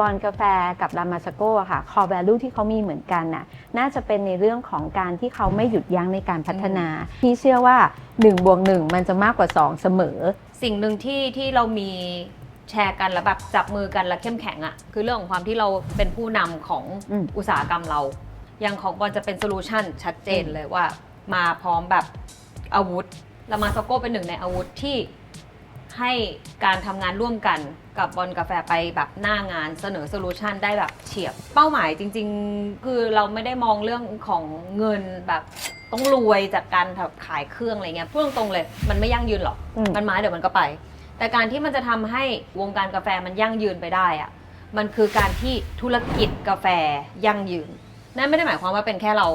บอลกาแฟกับรามาสโกค่ะ core value ที่เขามีเหมือนกันน่ะน่าจะเป็นในเรื่องของการที่เขาไม่หยุดยั้งในการพัฒนา พี่เชื่อว่า1บวก1มันจะมากกว่า 2 เสมอ สิ่งหนึ่งที่ที่เรามีแชร์กันแล้วแบบจับมือกันแล้วเข้มแข็งอะ่ะคือเรื่องของความที่เราเป็นผู้นำของอืมอุตสาหกรรมเรา อย่างของบอลจะเป็นโซลูชันชัดเจนเลยว่า มาพร้อมแบบอาวุธลามาสโกเป็นหนึ่งในอาวุธที่ให้การทำงานร่วมกัน กับบอลกาแฟไปแบบหน้างานเสนอโซลูชันได้แบบเฉียบ เป้าหมายจริง ๆ คือเราไม่ได้มองเรื่องของเงินแบบต้องรวยจากการแบบขายเครื่องอะไรเงี้ยพูดตรงๆเลย มันไม่ยั่งยืนหรอกอืม มันมาเดี๋ยวมันก็ไป แต่การที่มันจะทำให้วงการกาแฟมันยั่งยืนไปได้อะมันคือการที่ธุรกิจกาแฟยั่งยืน นั่นไม่ได้หมายความว่าเป็นแค่เรา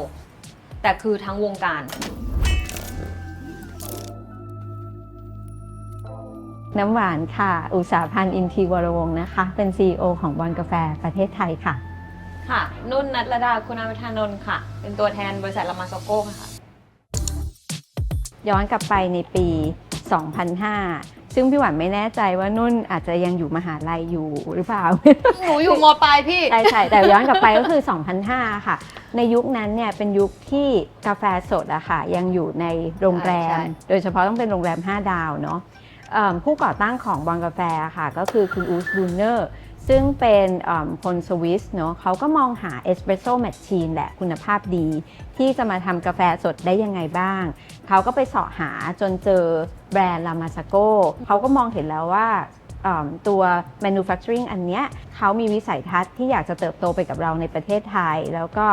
แต่คือทั้งวงการ น้ำหวานค่ะ อุตสาหพันธ์อินทีวรวงศ์นะคะ เป็น CEO ของบอลกาแฟประเทศไทยค่ะ ค่ะ นุ่นนัทรดาคุณอาวิธานนท์ค่ะ เป็นตัวแทนบริษัทลามาโซโก้ค่ะ ย้อนกลับไปในปี 2005 ซึ่งพี่หวานไม่แน่ใจว่านุ่นอาจจะยังอยู่มหาลัยอยู่หรือเปล่า หนูอยู่มปลายพี่ ใช่ใช่แต่ย้อนกลับไปก็คือ 2005 ค่ะ ในยุคนั้นเนี่ยเป็นยุคที่กาแฟสดอะค่ะ ยังอยู่ในโรงแรม ใช่ใช่โดยเฉพาะต้องเป็นโรงแรม 5 ดาวเนาะเอิ่ม ผู้ก่อตั้งของบองกาแฟค่ะก็คือคุณอูสบูเนอร์ซึ่งเป็นคนสวิสเนาะเขาก็มองหาเอสเปรสโซ่แมชชีนแหละคุณภาพดี ที่จะมาทำกาแฟสดได้ยังไงบ้าง เขาก็ไปเสาะหาจนเจอแบรนด์ลามาซาโกเขาก็มองเห็นแล้วว่าตัว manufacturing อันเนี้ยเขามีวิสัยทัศน์ที่อยากจะเติบโตไปกับเราในประเทศไทย แล้วก็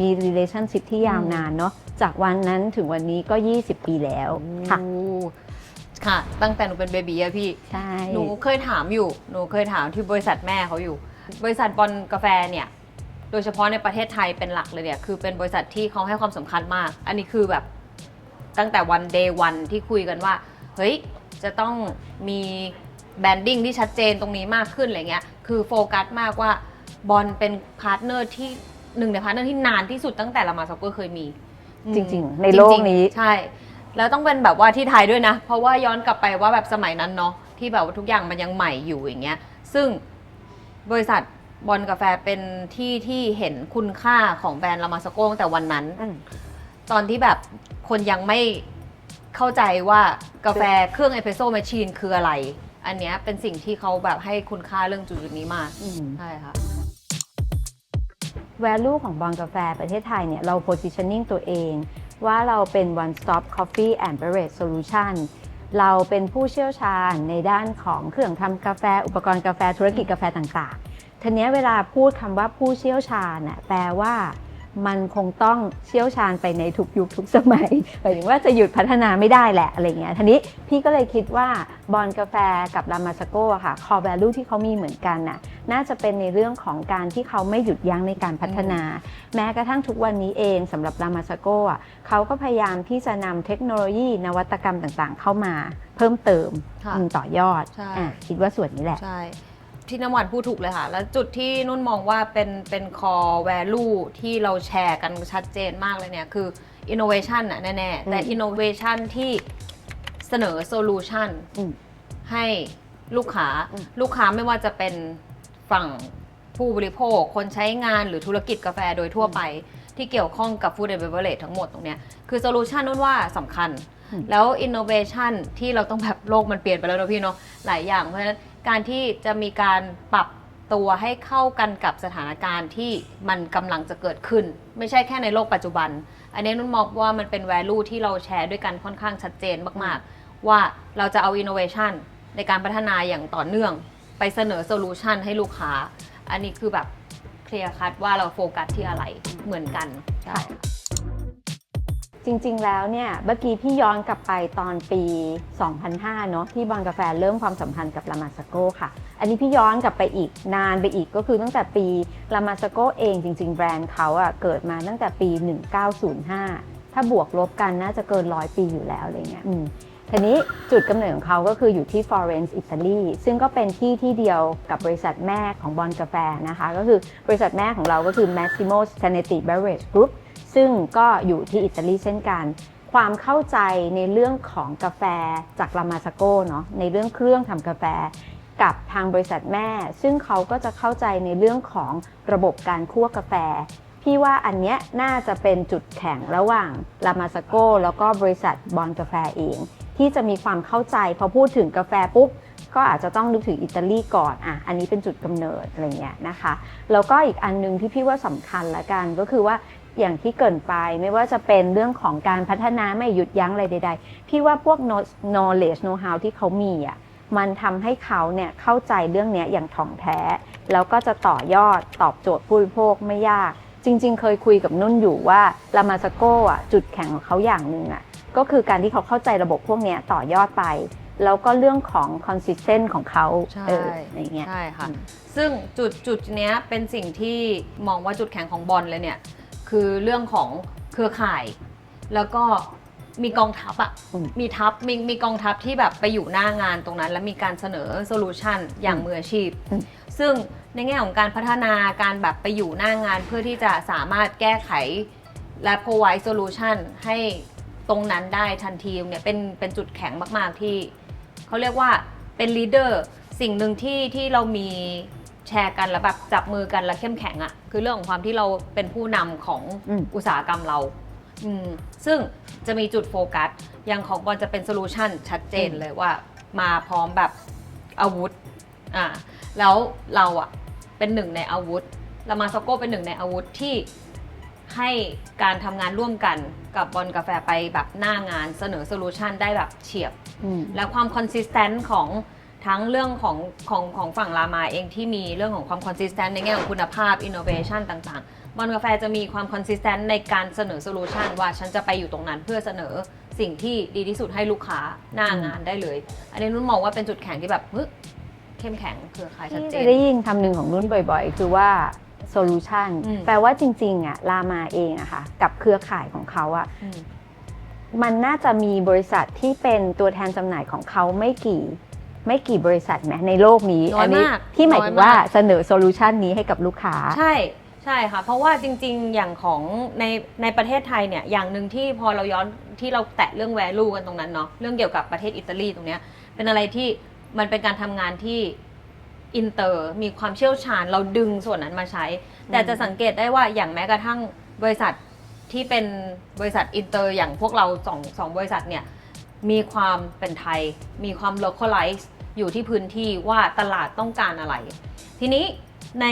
มี relationship ที่ยาวนานเนาะจากวันนั้นถึงวันนี้ก็ 20 ปีแล้วค่ะ ค่ะ ตั้งแต่หนูเป็นเบบีอะพี่ ใช่ หนูเคยถามอยู่ หนูเคยถามที่บริษัทแม่เขาอยู่ บริษัทบอลกาแฟเนี่ย โดยเฉพาะในประเทศไทยเป็นหลักเลยเนี่ย คือเป็นบริษัทที่เขาให้ความสำคัญมาก อันนี้คือแบบตั้งแต่วันเดย์วันที่คุยกันว่า เฮ้ย จะต้องมีแบรนดิ้งที่ชัดเจนตรงนี้มากขึ้นอะไรเงี้ย คือโฟกัสมากว่าบอลเป็นพาร์ทเนอร์ที่หนึ่งในพาร์ทเนอร์ที่นานที่สุดตั้งแต่ละมาซ็อกเกอร์เคยมี จริง ๆ ในโลกนี้จริงๆใช่ แล้วต้องเป็นแบบว่าที่ไทยด้วยนะ เพราะว่าย้อนกลับไปว่าแบบสมัยนั้นเนาะที่แบบว่าทุกอย่างมันยังใหม่อยู่อย่างเงี้ย ซึ่งบริษัทบอลกาแฟเป็นที่ที่เห็นคุณค่าของแบรนด์ลามาสโกตั้งแต่วันนั้น อืม ตอนที่แบบคนยังไม่เข้าใจว่ากาแฟเครื่องเอสเปรสโซ่แมชชีนคืออะไร อันเนี้ยเป็นสิ่งที่เขาแบบให้คุณค่าเรื่องจุดๆนี้มากอืมใช่ค่ะ value ของบอลกาแฟประเทศไทยเนี่ยเรา positioning ตัวเอง ว่าเราเป็น one stop coffee and beverage solution เราเป็นผู้เชี่ยวชาญในด้านของเครื่องทำกาแฟ อุปกรณ์กาแฟธุรกิจกาแฟต่างๆทีนี้เวลาพูดคำว่าผู้เชี่ยวชาญน่ะแปลว่า มันคงต้องเชี่ยวชาญไปในทุกยุคทุกสมัยหมายถึงว่าจะหยุดพัฒนาไม่ได้แหละอะไรเงี้ยทีนี้พี่ก็เลยคิดว่าบอลกาแฟกับรามาสโกอะค่ะ core value ที่เขามีเหมือนกันน่ะน่าจะเป็นในเรื่องของการที่เขาไม่หยุดยั้งในการพัฒนา แม้กระทั่งทุกวันนี้เองสำหรับรามาสโกอะเขาก็พยายามที่จะนำเทคโนโลยีนวัตกรรมต่างๆ เข้ามาเพิ่มเติมค่ะอืมต่อยอดใช่อะคิดว่าส่วนนี้แหละใช่ ที่น้ำหวานพูดถูกเลยค่ะ แล้วจุดที่นุ่นมองว่าเป็นเป็น core value ที่เราแชร์กันชัดเจนมากเลยเนี่ยคือ innovation น่ะแน่ ๆ แต่อืม innovation ที่เสนอ solution อืม ให้ลูกค้าอืม ลูกค้าไม่ว่าจะเป็นฝั่งผู้บริโภค คนใช้งานหรือธุรกิจกาแฟโดยทั่วไป ที่เกี่ยวข้องกับ food and beverage ทั้งหมดตรงเนี้ยคือ solution นุ่นว่าสำคัญอืมแล้ว innovation ที่เราต้องแบบโลกมันเปลี่ยนไปแล้วเนอะพี่เนาะหลายอย่างเพราะฉะนั้น การที่จะมีการปรับตัวให้เข้ากันกับสถานการณ์ที่มันกำลังจะเกิดขึ้น ไม่ใช่แค่ในโลกปัจจุบัน อันนี้นุ่นมองว่ามันเป็น value ที่เราแชร์ด้วยกันค่อนข้างชัดเจนมากๆ ว่าเราจะเอา innovation ในการพัฒนาอย่างต่อเนื่อง ไปเสนอ solution ให้ลูกค้า อันนี้คือแบบเคลียร์คัดว่าเราโฟกัสที่อะไรเหมือนกันใช่ค่ะ จริงๆ แล้วเนี่ยเมื่อกี้พี่ย้อนกลับไปตอนปี 2005 เนอะที่บอลกาแฟเริ่มความสัมพันธ์กับลามาสโกค่ะ อันนี้พี่ย้อนกลับไปอีกนานไปอีกก็คือตั้งแต่ปีลามาสโกเองจริง ๆ แบรนด์เขาอะเกิดมาตั้งแต่ปี 1905 ถ้าบวกลบกันน่าจะเกินร้อยปีอยู่แล้วอะไรเงี้ยอืมทีนี้จุดกำเนิดของเขาก็คืออยู่ที่ฟลอเรนซ์อิตาลีซึ่งก็เป็นที่ที่เดียวกับบริษัทแม่ของบอลกาแฟนะคะ ก็คือบริษัทแม่ของเราก็คือ Massimo Zanetti Beverage Group ซึ่งก็อยู่ที่อิตาลีเช่นกัน ความเข้าใจในเรื่องของกาแฟจากลามาสโกเนาะในเรื่องเครื่องทำกาแฟกับทางบริษัทแม่ ซึ่งเขาก็จะเข้าใจในเรื่องของระบบการคั่วกาแฟ พี่ว่าอันเนี้ยน่าจะเป็นจุดแข็งระหว่างลามาสโกแล้วก็บริษัทบอลกาแฟเอง ที่จะมีความเข้าใจพอพูดถึงกาแฟปุ๊บก็อาจจะต้องนึกถึงอิตาลีก่อนอะอันนี้เป็นจุดกำเนิดอะไรเงี้ยนะคะ แล้วก็อีกอันหนึงที่พี่ว่าสำคัญละกันก็คือว่า อย่างที่เกรินไปไม่ว่าจะเป็นเรื่องของการพัฒนาไม่หยุดยั้งอะไรใด ๆ พี่ว่าพวก knowledge know how ที่เขามีอะมันทำให้เขาเนี่ยเข้าใจเรื่องเนี้ยอย่างถ่องแท้ แล้วก็จะต่อยอดตอบโจทย์ผู้บริโภคไม่ยาก จริง ๆ เคยคุยกับนุ่นอยู่ว่าลามาสโกอะจุดแข็งของเขาอย่างหนึ่งอะก็คือการที่เขาเข้าใจระบบพวกเนี้ยต่อยอดไป แล้วก็เรื่องของ consistent ของเขาใช่เอออะไรเงี้ยใช่ค่ะอืมซึ่งจุดจุดเนี้ยเป็นสิ่งที่มองว่าจุดแข็งของบอลเลยเนี่ย คือเรื่องของเครือข่าย แล้วก็มีกองทัพอะอืม มีทัพมีมีกองทัพที่แบบไปอยู่หน้างานตรงนั้น แล้วมีการเสนอโซลูชันอย่างมืออาชีพ อืม ซึ่งในแง่ของการพัฒนาการแบบไปอยู่หน้างานเพื่อที่จะสามารถแก้ไข และ provide solution ให้ตรงนั้นได้ทันทีเนี่ยเป็นเป็นจุดแข็งมาก ๆ ที่เขาเรียกว่าเป็น leader สิ่งหนึ่งที่ที่เรามี แชร์กันแล้วแบบจับมือกันแล้วเข้มแข็งอะ่ะคือเรื่องของความที่เราเป็นผู้นำของอืม อุตสาหกรรมเราอืมซึ่งจะมีจุดโฟกัสอย่างของบอลจะเป็นโซลูชันชัดเจนเลยว่า มาพร้อมแบบอาวุธอ่าแล้วเราอะเป็นหนึ่งในอาวุธเรามาซโก้เป็นหนึ่งในอาวุธที่ให้การทำงานร่วมกันกับบอลกาแฟไปแบบหน้างานเสนอโซลูชันได้แบบเฉียบ อืม และความคอนสิสแตนต์ของ ทั้งเรื่องของของของฝั่งรามาเองที่มีเรื่องของความคอนสิสแตนต์ในแง่ของคุณภาพอินโนเวชันต่างๆ บอลกาแฟจะมีความคอนสิสแตนต์ในการเสนอโซลูชันว่าฉันจะไปอยู่ตรงนั้นเพื่อเสนอสิ่งที่ดีที่สุดให้ลูกค้าหน้างานได้เลย อันนี้นุ่นมองว่าเป็นจุดแข็งที่แบบเฮ้ยเข้มแข็งเครือข่ายชัดที่เจจะนได้ยินคำหนึ่งของนุ่นบ่อย ๆ คือว่าโซลูชันอืม แปลว่าจริงๆอะลามาเองอะค่ะ กับเครือข่ายของเขาอะอืม มันน่าจะมีบริษัทที่เป็นตัวแทนจำหน่ายของเขาไม่กี่ ไม่กี่บริษัทไหมในโลกนี้น้อยนี้มากที่หมายถึงน้อยมากว่าเสนอโซลูชันนี้ให้กับลูกค้า ใช่ใช่ค่ะ เพราะว่าจริงๆอย่างของในในประเทศไทยเนี่ยอย่างหนึ่งที่พอเราย้อนที่เราแตะเรื่อง value กันตรงนั้นเนาะเรื่องเกี่ยวกับประเทศอิตาลีตรงเนี้ยเป็นอะไรที่มันเป็นการทำงานที่อินเตอร์มีความเชี่ยวชาญเราดึงส่วนนั้นมาใช้ แต่จะสังเกตได้ว่าอย่างแม้กระทั่งบริษัทที่เป็นบริษัทอินเตอร์อย่างพวกเราสองสองบริษัทเนี่ยมีความเป็นไทย มีความ localize อยู่ที่พื้นที่ว่าตลาดต้องการอะไร ทีนี้ใน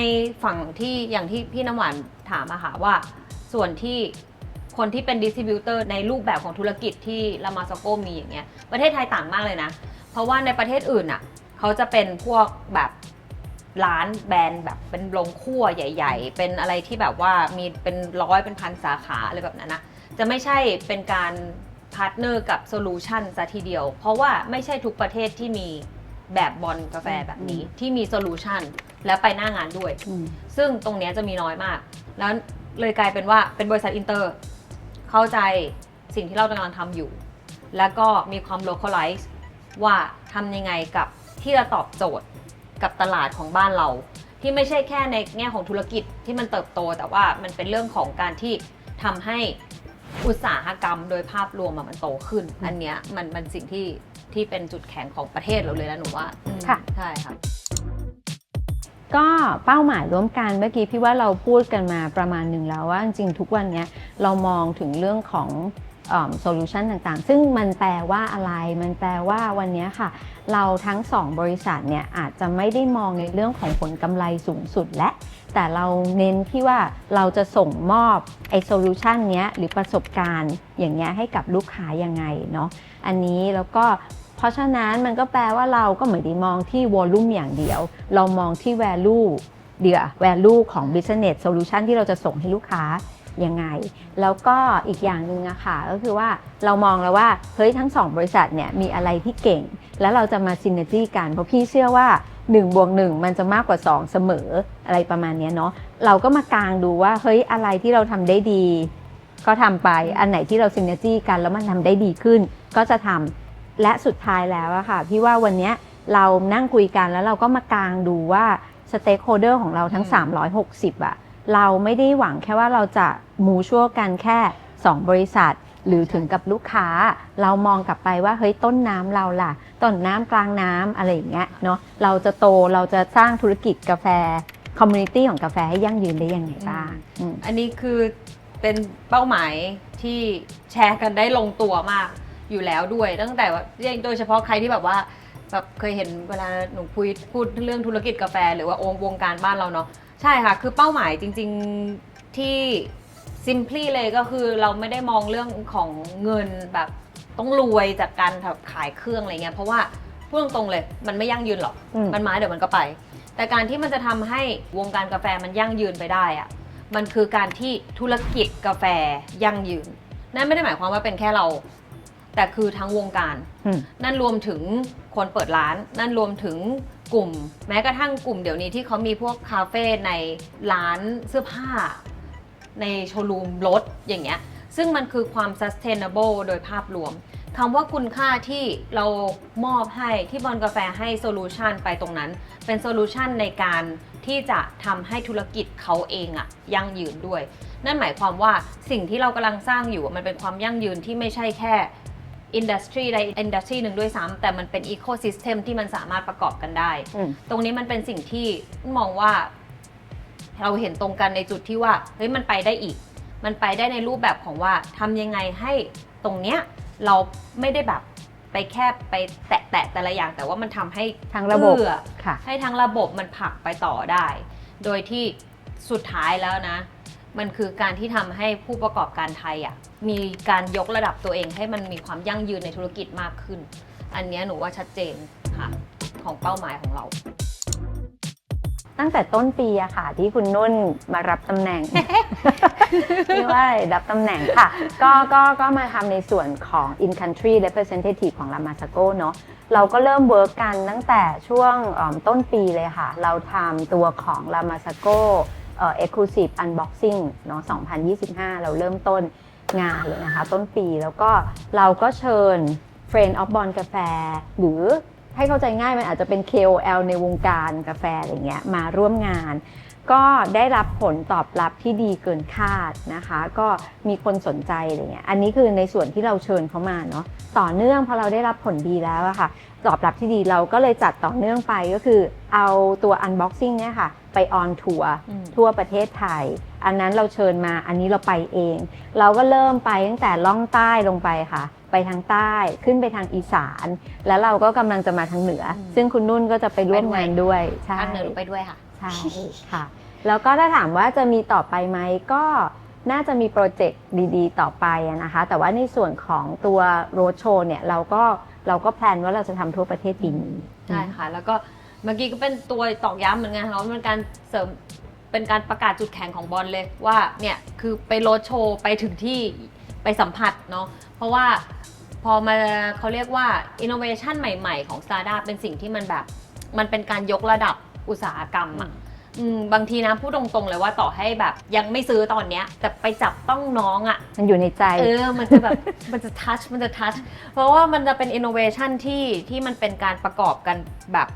ฝั่งที่อย่างที่พี่น้ำหวานถามอะค่ะว่า ส่วนที่คนที่เป็นดิสติบิวเตอร์ในรูปแบบของธุรกิจที่ลามาสโกมีอย่างเงี้ยประเทศไทยต่างมากเลยนะ เพราะว่าในประเทศอื่นอะเขาจะเป็นพวกแบบร้านแบรนด์แบบเป็นโรงครัวใหญ่ ๆ เป็นอะไรที่แบบว่ามีเป็นร้อยเป็นพันสาขาอะไรแบบนั้นนะจะไม่ใช่เป็นการพาร์ทเนอร์กับโซลูชันซะทีเดียว เพราะว่าไม่ใช่ทุกประเทศที่มี แบบบอลกาแฟแบบนี้ที่มีโซลูชันแล้วไปหน้างานด้วยอืมซึ่งตรงเนี้ยจะมีน้อยมาก แล้วเลยกลายเป็นว่าเป็นบริษัทอินเตอร์ เข้าใจสิ่งที่เรากำลังทำอยู่ แล้วก็มีความ localize ว่าทำยังไงกับที่จะตอบโจทย์กับตลาดของบ้านเรา ที่ไม่ใช่แค่ในแง่ของธุรกิจที่มันเติบโต แต่ว่ามันเป็นเรื่องของการที่ทำให้อุตสาหกรรมโดยภาพรวมอะมันโตขึ้น อันเนี้ยมันมันสิ่งที่ ที่เป็นจุดแข็งของประเทศเราเลยนะหนูว่าอืมค่ะ ใช่ค่ะ ก็เป้าหมายร่วมกันเมื่อกี้พี่ว่าเราพูดกันมาประมาณหนึ่งแล้วว่าจริงๆทุกวันเนี้ยเรามองถึงเรื่องของโซลูชันต่างๆ ซึ่งมันแปลว่าอะไร มันแปลว่าวันเนี้ยค่ะ เราทั้งสองบริษัทเนี่ยอาจจะไม่ได้มองในเรื่องของผลกำไรสูงสุดและ แต่เราเน้นที่ว่าเราจะส่งมอบไอโซลูชันเนี้ยหรือประสบการณ์อย่างเงี้ยให้กับลูกค้ายังไงเนาะ อันนี้แล้วก็ เพราะฉะนั้นมันก็แปลว่าเราก็ไม่ได้มองที่วอลลุ่มอย่างเดียว เรามองที่ value เดียว value ของ business solution ที่เราจะส่งให้ลูกค้ายังไง แล้วก็อีกอย่างหนึ่งอะค่ะก็คือว่าเรามองแล้วว่าเฮ้ยทั้งสองบริษัทเนี่ยมีอะไรที่เก่ง แล้วเราจะมาซินเนจี้กัน เพราะพี่เชื่อว่า1บวก1มันจะมากกว่า 2 เสมออะไรประมาณนี้เนาะเราก็มากางดูว่าเฮ้ยอะไรที่เราทำได้ดี ก็ทำไปอันไหนที่เราซินเนจี้กันแล้วมันทำได้ดีขึ้น ก็จะทำ และสุดท้ายแล้วอะค่ะพี่ว่าวันเนี้ยเรานั่งคุยกันแล้วเราก็มากางดูว่าสเต็กโฮเดอร์ของเราทั้ง 360อะเราไม่ได้หวังแค่ว่าเราจะมูชั่วกันแค่ 2 บริษัท หรือถึงกับลูกค้า เรามองกลับไปว่าเฮ้ยต้นน้ำเราล่ะ ต้นน้ำกลางน้ำอะไรอย่างเงี้ยเนาะเราจะโตเราจะสร้างธุรกิจกาแฟคอมมูนิตี้ของกาแฟให้ยั่งยืนได้ยังไงบ้างอืมอันนี้คือเป็นเป้าหมายที่แชร์กันได้ลงตัวมาก อยู่แล้วด้วย ตั้งแต่ว่าโดยเฉพาะใครที่แบบว่าแบบเคยเห็นเวลาหนูคุยพูดเรื่องธุรกิจกาแฟ หรือว่าองค์วงการบ้านเราเนาะใช่ค่ะ คือเป้าหมายจริง ๆที่ simply เลยก็คือเราไม่ได้มองเรื่องของเงินแบบต้องรวยจากการแบบขายเครื่องอะไรเงี้ยเพราะว่าพูดตรงๆเลยมันไม่ยั่งยืนหรอกอืม มันมาเดี๋ยวมันก็ไป แต่การที่มันจะทำให้วงการกาแฟมันยั่งยืนไปได้อะมันคือการที่ธุรกิจกาแฟยั่งยืนนั่นไม่ได้หมายความว่าเป็นแค่เรา แต่คือทั้งวงการอืมนั่นรวมถึงคนเปิดร้าน นั่นรวมถึงกลุ่ม แม้กระทั่งกลุ่มเดี๋ยวนี้ที่เขามีพวกคาเฟ่ในร้านเสื้อผ้า ในโชว์รูมรถอย่างเงี้ย ซึ่งมันคือความ sustainable โดยภาพรวมคำว่าคุณค่าที่เรามอบให้ที่บอลกาแฟให้โซลูชันไปตรงนั้น เป็นโซลูชันในการที่จะทำให้ธุรกิจเขาเองอะยั่งยืนด้วย นั่นหมายความว่าสิ่งที่เรากำลังสร้างอยู่อะมันเป็นความยั่งยืนที่ไม่ใช่แค่ อินดัสทรีใดอินดัสทรีหนึ่งด้วยซ้ำแต่มันเป็นอีโคซิสเต็มที่มันสามารถประกอบกันได้ อืม ตรงนี้มันเป็นสิ่งที่มองว่า เราเห็นตรงกันในจุดที่ว่าเฮ้ยมันไปได้อีก มันไปได้ในรูปแบบของว่าทำยังไงให้ตรงเนี้ยเราไม่ได้แบบไปแค่ไปแตะแตะแต่ละอย่าง แต่ว่ามันทำให้ทั้งระบบ เอื้อ ค่ะ ให้ทั้งระบบมันผลักไปต่อได้ โดยที่สุดท้ายแล้วนะ มันคือการที่ทำให้ผู้ประกอบการไทยอะมีการยกระดับตัวเองให้มันมีความยั่งยืนในธุรกิจมากขึ้น อันนี้หนูว่าชัดเจนค่ะของเป้าหมายของเรา ตั้งแต่ต้นปีอะค่ะ ที่คุณนุ่นมารับตำแหน่งไม่ว่ารับตำแหน่งค่ะ ก็ก็ก็มาทำในส่วนของ in country representative ของ l a m a s a g o เนอะเราก็เริ่มเวิร์กกันตั้งแต่ช่วงต้นปีเลยค่ะ เราทำตัวของ l a m a s a g o เอ่อ exclusive unboxing เนาะ2025 เราเริ่มต้นงานเลยนะคะ ต้นปีแล้วก็เราก็เชิญ Friend of Bon กาแฟ หรือให้เข้าใจง่ายมันอาจจะเป็น KOL ในวงการกาแฟอะไรเงี้ยมาร่วมงาน ก็ได้รับผลตอบรับที่ดีเกินคาดนะคะ ก็มีคนสนใจอะไรเงี้ยอันนี้คือในส่วนที่เราเชิญเขามาเนาะต่อเนื่องพอเราได้รับผลดีแล้วอะค่ะ ตอบรับที่ดีเราก็เลยจัดต่อเนื่องไปก็คือ เอาตัว unboxing เนี่ยค่ะ ไปออนทัวร์อืมทั่วประเทศไทย อันนั้นเราเชิญมาอันนี้เราไปเอง เราก็เริ่มไปตั้งแต่ล่องใต้ลงไปค่ะ ไปทางใต้ขึ้นไปทางอีสาน แล้วเราก็กำลังจะมาทางเหนืออมซึ่งคุณนุ่นก็จะไปร่วมงานด้วยใช่ภาคเหนือหนูไปด้วยค่ะ ใช่ค่ะ แล้วก็ถ้าถามว่าจะมีต่อไปไหมก็น่าจะมีโปรเจกต์ดีๆ ต่อไปอะนะคะ แต่ว่าในส่วนของตัวโรดโชว์เนี่ยเราก็เราก็แพลนว่าเราจะทำทั่วประเทศปีนี้ใช่ค่ะ แล้วก็เมื่อกี้ก็เป็นตัวตอกย้ำเหมือนกันค่ะว่ามันเป็นการเสริมเป็นการประกาศจุดแข็งของบอลเลยว่าเนี่ยคือไปโรดโชว์ไปถึงที่ไปสัมผัสเนาะเพราะว่าพอมาเขาเรียกว่าอินโนเวชันใหม่ ๆ ของ s t a r t u p เป็นสิ่งที่มันแบบ มันเป็นการยกระดับ อุตสาหกรรมอะอืมบางทีนะพูดตรงๆเลยว่าต่อให้แบบ ยังไม่ซื้อตอนเนี้ย แต่ไปจับต้องน้องอะมันอยู่ในใจ เออ มันจะแบบมันจะทัชมันจะทัชเพราะว่ามันจะเป็นอินโนเวชันที่ที่มันเป็นการประกอบกันแบบ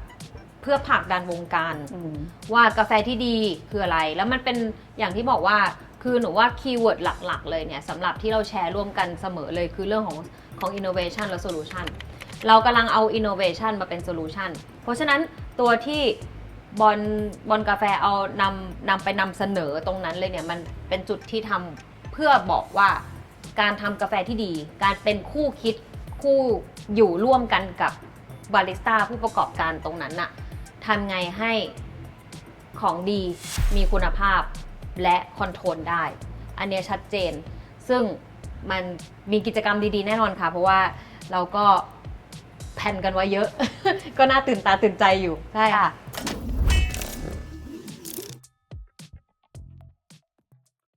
เพื่อผลักดันวงการ ว่ากาแฟที่ดีคืออะไร แล้วมันเป็นอย่างที่บอกว่าคือหนูว่าคีย์เวิร์ดหลักๆ เลยเนี่ยสำหรับที่เราแชร์ร่วมกันเสมอเลยคือเรื่องของของ innovation และ solution เรากำลังเอา innovation มาเป็น solution เพราะฉะนั้นตัวที่ บอลบอลกาแฟเอานำนำไปนำเสนอตรงนั้นเลยเนี่ยมันเป็นจุดที่ทำเพื่อบอกว่าการทำกาแฟที่ดี การเป็นคู่คิดคู่อยู่ร่วมกันกับบาริสต้าผู้ประกอบการตรงนั้นน่ะทำไงให้ของดีมีคุณภาพและคอนโทรลได้ อันเนี้ยชัดเจน ซึ่งมันมีกิจกรรมดีๆ แน่นอนค่ะ เพราะว่าเราก็แผ่นกันไว้เยอะ ก็น่าตื่นตาตื่นใจอยู่ ใช่ค่ะ